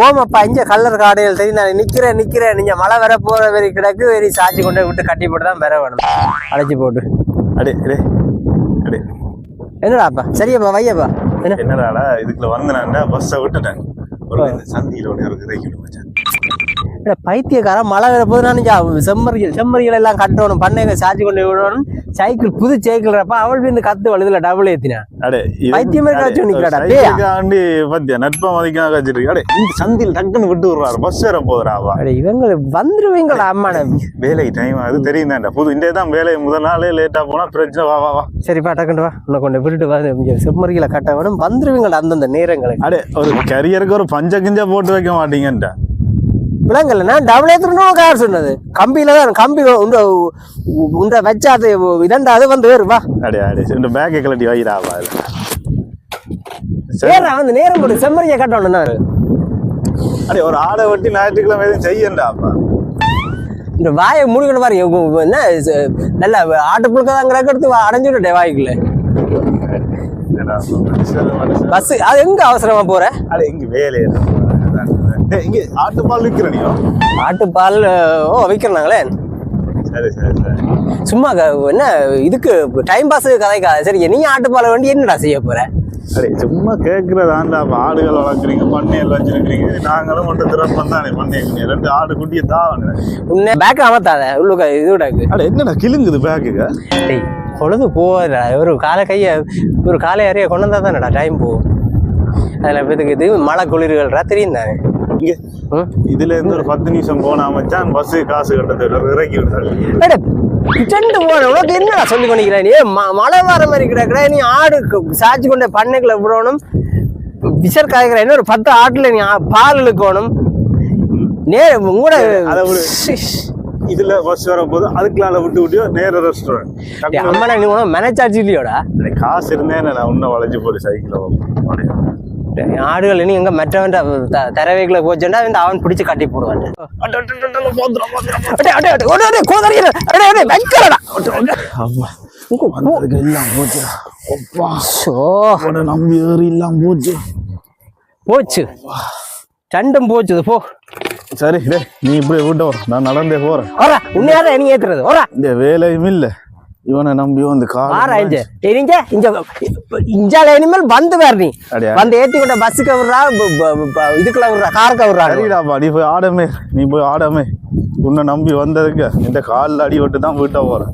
ஓமப்பா இங்க கல்லர் காடையில் தெரியும். நான் நிக்கிறேன் நிக்கிறேன். நீங்க மழை வர போற வரை கிடக்கு. வெறி சாச்சி கொண்டு விட்டு கட்டி போட்டு தான் வர வேணும். அடைச்சி போட்டு. அடே அடே அடே. என்னடாப்பா சரியாப்பா வையப்பா. என்ன? என்னடாடா இதுக்குள்ள வந்தனாண்டா பஸ்ஸை விட்டுட்டேன். ஒரு சந்தியில ஒன்று இறக்கி மச்சான் இல்ல, பைத்தியக்காரன் மழை வர போது நான் செம்மறிகள் செம்மறிகள் எல்லாம் கட்டணும் பண்ணைங்க சாச்சி கொண்டு விடணும் சைக்கிள் புது சைக்கிள் அப்ப அவள் வந்து கத்து வழுதுல டபுள் ஏத்தினா. பைத்தியம் பத்தியா? நட்பா காய்ச்சிட்டு அடே இந்த சந்தியில் டக்குன்னு விட்டு விடுறாரு. பஸ் ஏற போதுறாவா அட இவங்க வந்துருவீங்களா அம்மான வேலை டைம் அது தெரியும் தான்டா புது இந்த தான் வேலை. முதல் நாளே லேட்டா போனா பிரச்சனை வா வா சரிப்பா டக்குண்டு வா. உன்னை கொண்டு விட்டுட்டு வா. செம்மறிகளை கட்ட வேணும் வந்துருவீங்களா அந்தந்த நேரங்களுக்கு? அடே ஒரு கரியருக்கு ஒரு பஞ்ச கிஞ்ச போட்டு வைக்க மாட்டீங்கன்டா. விலங்கல்ல நான் டபுள் ஏத்துறணும் கார் சொன்னது. கம்பியில தான் கம்பி உண்ட உண்ட வச்சா அது இதண்டா அது வந்து ஏறு வா. அடே அடே இந்த பேக்கை அது சரி. ஏறா வந்து நேரம் போட்டு செம்மறியை கட்டணும் நான். அடே ஒரு ஆடை வெட்டி ஞாயிற்றுக்கிழமை எதுவும் செய்யண்டா அப்பா இந்த வாயை முடிக்கணும் பாரு இவங்க என்ன நல்ல ஆட்டு புழுக்க தான் கிடக்கிறது அடைஞ்சு விட்டுட்டேன் வாய்க்குள்ள. பஸ் அது எங்க அவசரமா போற? அடே இங்க வேலையே இங்க ஆட்டுப்பால் விற்கிற நீ ஆட்டுப்பால் ஓ விற்கிறாங்களே சரி சரி சரி. சும்மா என்ன இதுக்கு டைம் பாஸ் கதைக்காத சரி நீ ஆட்டுப்பாலை வேண்டி என்னடா செய்ய போற? அடே சும்மா கேட்கறதாண்டா ஆடுகள் வளர்க்குறீங்க பண்ணையில் வச்சிருக்கிறீங்க. நாங்களும் ஒன்று திறப்பம் தானே பண்ணைய ரெண்டு ஆடு குட்டியை தாவாங்க உன்னை பேக் அமர்த்தாத உள்ளுக்க இது விடாக்கு அட என்னடா கிளுங்குது பேக்குங்க டேய் பொழுது போகுதுடா. ஒரு காலை கையை ஒரு காலை அறைய கொண்டு வந்தா தானடா டைம் போகும். அதில் பேத்துக்கு இது மழை குளிர்கள்ரா தெரியும் தானே இங்க இதுல இருந்து ஒரு பத்து நிமிஷம் போனா மச்சான் பஸ் காசு கட்டது இறக்கி விடுறாங்க போன உனக்கு என்னடா சொல்லி கொண்டிருக்கிற நீ? மழை வர மாதிரி கிடக்குற நீ ஆடு சாய்ச்சி கொண்டு பண்ணைக்குள்ள விடணும். விசர் காய்க்கிற என்ன ஒரு பத்து ஆட்டுல நீ பால் இழுக்கணும். நே விடு. இதுல பஸ் வரும்போது அதுக்குள்ள விட்டு விட்டு நேர ரெஸ்டாரண்ட் அம்மா நீ உனக்கு மெனச்சாச்சு இல்லையோடா? காசு இருந்தேன் நான் உன்ன வளைஞ்சு போட்டு சைக்கிள் ஆடுகள் இனி எங்க மற்றவன் தரவைக்குள்ள போச்சுண்டா வந்து அவன் பிடிச்சு கட்டி போடுவான். போச்சு. அப்பா. சோ, உன்னை நம்பி ஏறி எல்லாம் போச்சு. போச்சு. ரெண்டும் போச்சு இது, போ. சரி நீ இப்படி விட்டு வா. நான் நடந்தே போறேன். ஓரா உன்னையார நீ ஏத்துறது. ஓரா இந்த வேலையும் இல்ல. இவனை நம்பி வந்து இங்க இங்க இஞ்சால இனிமேல் வந்து வேற நீ. வந்து ஏத்தி கொண்ட பஸ்ஸுக்கு விடுறா இதுக்குள்ள விடுறா காருக்கு விடுறா சரிடாப்பா நீ போய் ஆடமே. நீ போய் ஆடமே. உன்னை நம்பி வந்ததுக்கு இந்த காலில் அடி விட்டு தான் வீட்டை போறேன்.